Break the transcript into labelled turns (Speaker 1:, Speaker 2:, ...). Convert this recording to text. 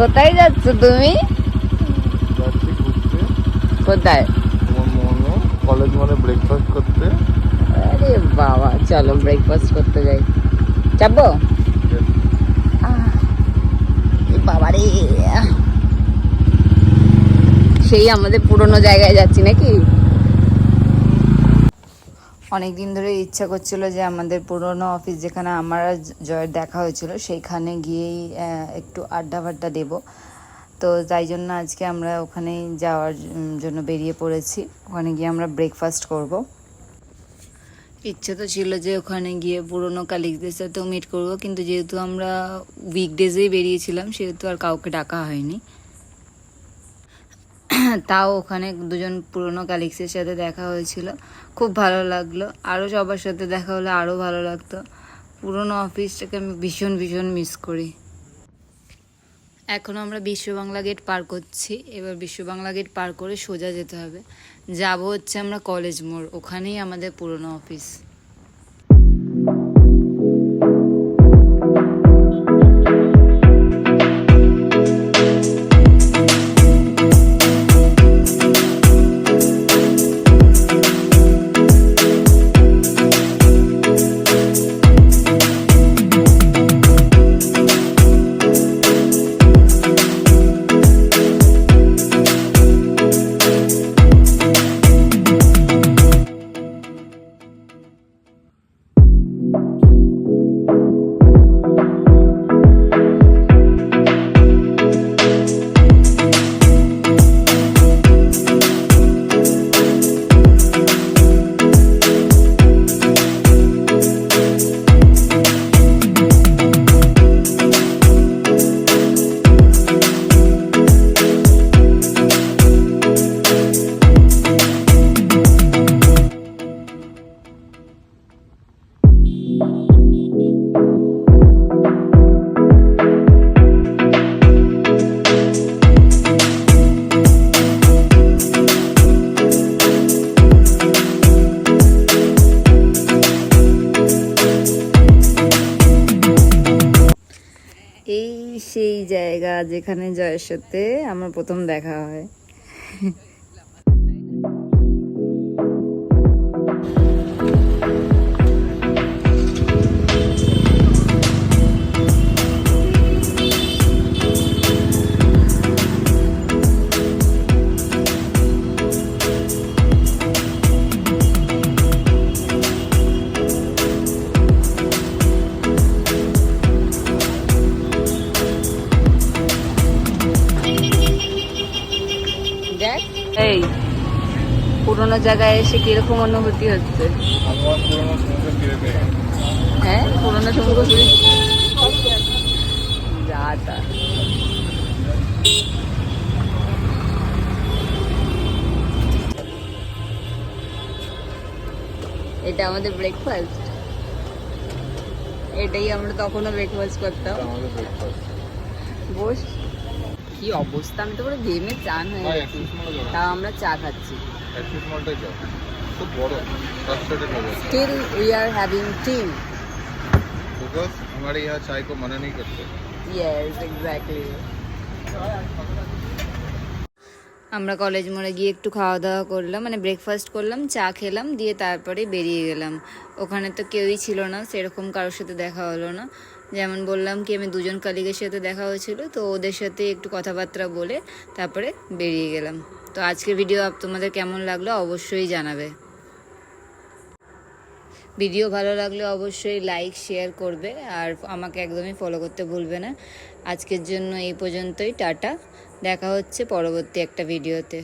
Speaker 1: কোথায় যাচ্ছ তুমি? কোথায়?
Speaker 2: কলেজ মানে ব্রেকফাস্ট করতে?
Speaker 1: আরে বাবা চলো ব্রেকফাস্ট করতে যাই। যাব? বাবা রে সেই আমাদের পুরনো জায়গায় যাচ্ছি নাকি? অনেক দিন ধরে ইচ্ছা করছিল যে আমাদের পুরনো অফিস যেখানে আমার জয়ের দেখা হয়েছিল, সেইখানে গিয়েই একটু আড্ডা ফাড্ডা দেবো। তো তাই জন্য আজকে আমরা ওখানেই যাওয়ার জন্য বেরিয়ে পড়েছি। ওখানে গিয়ে আমরা ব্রেকফাস্ট করব। ইচ্ছে তো ছিল যে ওখানে গিয়ে পুরনো কালিগদের সাথেও মিট করব, কিন্তু যেহেতু আমরা উইকডেজেই বেরিয়েছিলাম, সেহেতু আর কাউকে ডাকা হয়নি। তাও ওখানে দুজন পুরনো কালিগসের সাথে দেখা হয়েছিল। খুব ভালো লাগল। আরও সবার সাথে দেখা হলে আরও ভালো লাগতো। পুরনো অফিসটাকে আমি ভীষণ ভীষণ মিস করি। এখন আমরা বিশ্ব বাংলা গেট পার করছি। এবার বিশ্ব বাংলা গেট পার করে সোজা যেতে হবে। যাব হচ্ছে আমরা কলেজ মোড়। ওখানেই আমাদের পুরনো অফিস জায়গা যেখানে জয়ের সাথে আমার প্রথম দেখা হয়। পুরোনো জায়গায় এসে কীরকম অনুভূতি হচ্ছে। হ্যাঁ পুরোনো সমুদ্র যা তা। এটা আমাদের ব্রেকফাস্ট এটাই আমরা তখনও ব্রেকফাস্ট করতাম। বস। কি অবস্থা আমি তো পুরো ঘেমে চান হয়ে
Speaker 2: হ্যাঁ
Speaker 1: গেছি
Speaker 2: অ্যাক্সিস মলে যাও
Speaker 1: তাও আমরা চা খাচ্ছি
Speaker 2: অ্যাক্সিস মলটাই যাও খুব বড় ফ্রাস্ট্রেটেড हो गया
Speaker 1: still we are having tea
Speaker 2: because हमारे यहाँ चाय को मना नहीं करते
Speaker 1: ইয়েস এক্স্যাক্টলি আমরা কলেজ মোড়ে গিয়ে একটু খাওয়া দাওয়া করলাম মানে ব্রেকফাস্ট করলাম, চা খেলাম, দিয়ে তারপরে বেরিয়ে গেলাম। ওখানে তো কেউই ছিল না, সেরকম কারোর সাথে দেখা হলো না। যেমন বললাম কি, আমি দুজন কালিগের সাথে দেখা হয়েছিল, তো ওদের সাথে একটু কথাবার্তা বলে তারপরে বেরিয়ে গেলাম। তো আজকের ভিডিও তোমাদের কেমন লাগল অবশ্যই জানাবে। ভিডিও ভালো লাগলে অবশ্যই লাইক শেয়ার করবে, আর আমাকে একদমই ফলো করতে ভুলবে না। আজকের জন্য এই পর্যন্তই, টাটা। দেখা হচ্ছে পরবর্তী একটা ভিডিওতে।